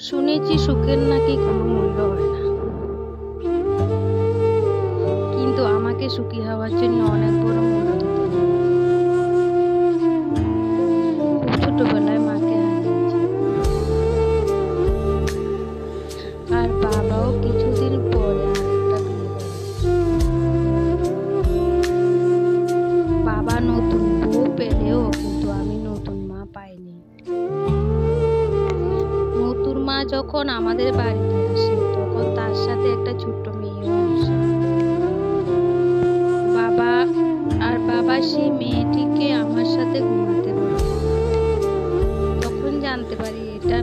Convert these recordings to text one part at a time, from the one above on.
শুনেছি সুখের নাকি কোনো মূল্য হয় না। কিন্তু আমাকে সুখী হওয়ার জন্য অনেক বড় মূল্য। আমাদের বাড়িতে আসে, তখন তার সাথে একটা ছোট্ট মেয়ে আসে। বাবা, আর বাবা সেই মেয়েটিকে আমার সাথে ঘুমাতে পারে তখন জানতে পারি এটা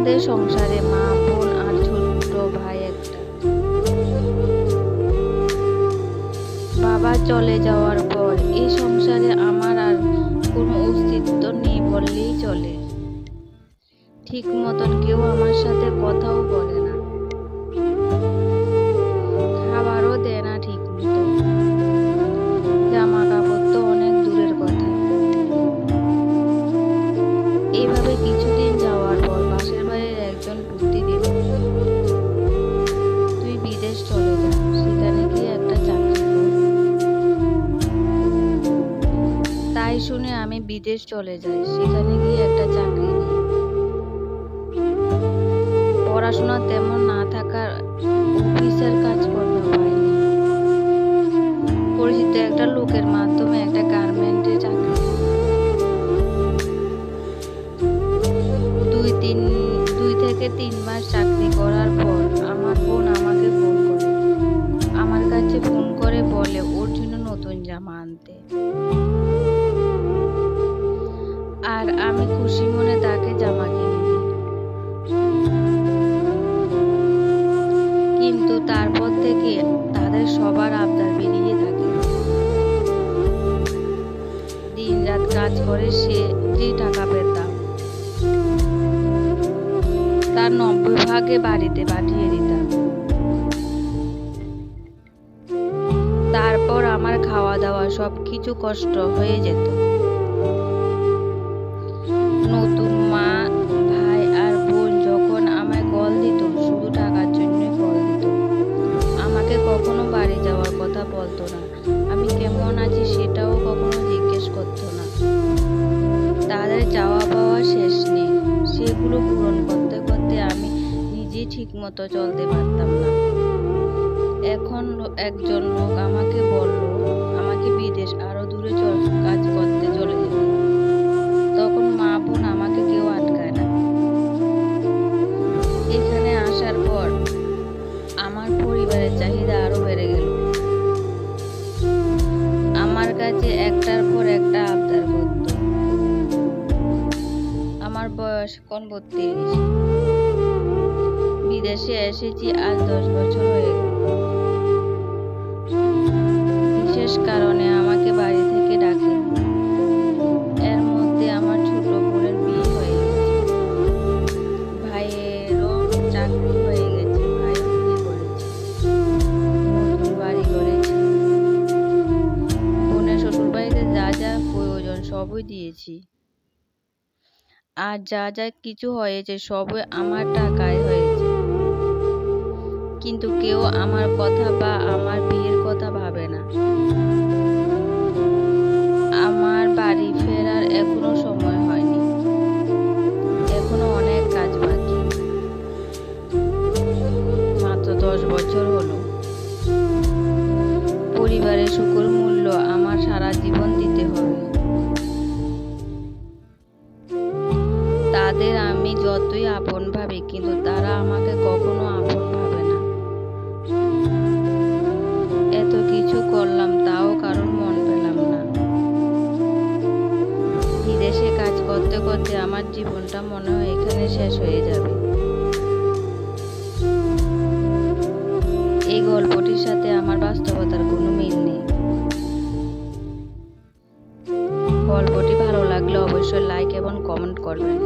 আমাদের সংসারে মা, বোন আর ছোট্ট ভাই একটা। বাবা চলে যাওয়ার পর এই সংসারে আমার আর কোনো অস্তিত্ব নেই বললেই চলে। ঠিক মতন কেউ আমার সাথে কথাও বলে। বিদেশ চলে যায়, সেখানে গিয়ে একটা চাকরি নিয়ে পড়াশোনা তেমন না থাকার অফিসের করতে পারে পরিচিত একটা লোকের মাধ্যমে একটা গার্মেন্টে কাজ করে, সে যে টাকা পেতাম তার নব্বই ভাগে বাড়িতে পাঠিয়ে দিতাম। তারপর আমার খাওয়া দাওয়া সব কিছু কষ্ট হয়ে যেত। নতুন সেগুলো পূরণ করতে করতে আমি নিজে ঠিক মতো চলতে পারতাম না। এখন একজন লোক আমাকে বলল আমার বয়স কোন বত্রিশ? বিদেশে এসেছি আজ দশ বছর হয়ে বিশেষ কারণে আমাকে আর যা যা কিছু হয়েছে সবই আমার টাকায় হয়েছে। কিন্তু কেউ আমার কথা বা আমার বিয়ের কথা ভাবে না। আমার বাড়ি ফেরার এখনও সময় হয়নি। এখনও অনেক কাজ বাকি। মাত্র দশ বছর হলো। পরিবারের শুকুর মূল্য আমার সারা জীবন দিতে আমাকে কখনো আপন ভাবে না। এত কিছু করলাম, তাও কারোর মন পেলাম না। বিদেশে কাজ করতে করতে আমার জীবনটা মনে হয় এখানে শেষ হয়ে যাবে। এই গল্পটির সাথে আমার বাস্তবতার কোনো মিল নেই। গল্পটি ভালো লাগলে অবশ্যই লাইক এবং কমেন্ট করবেন।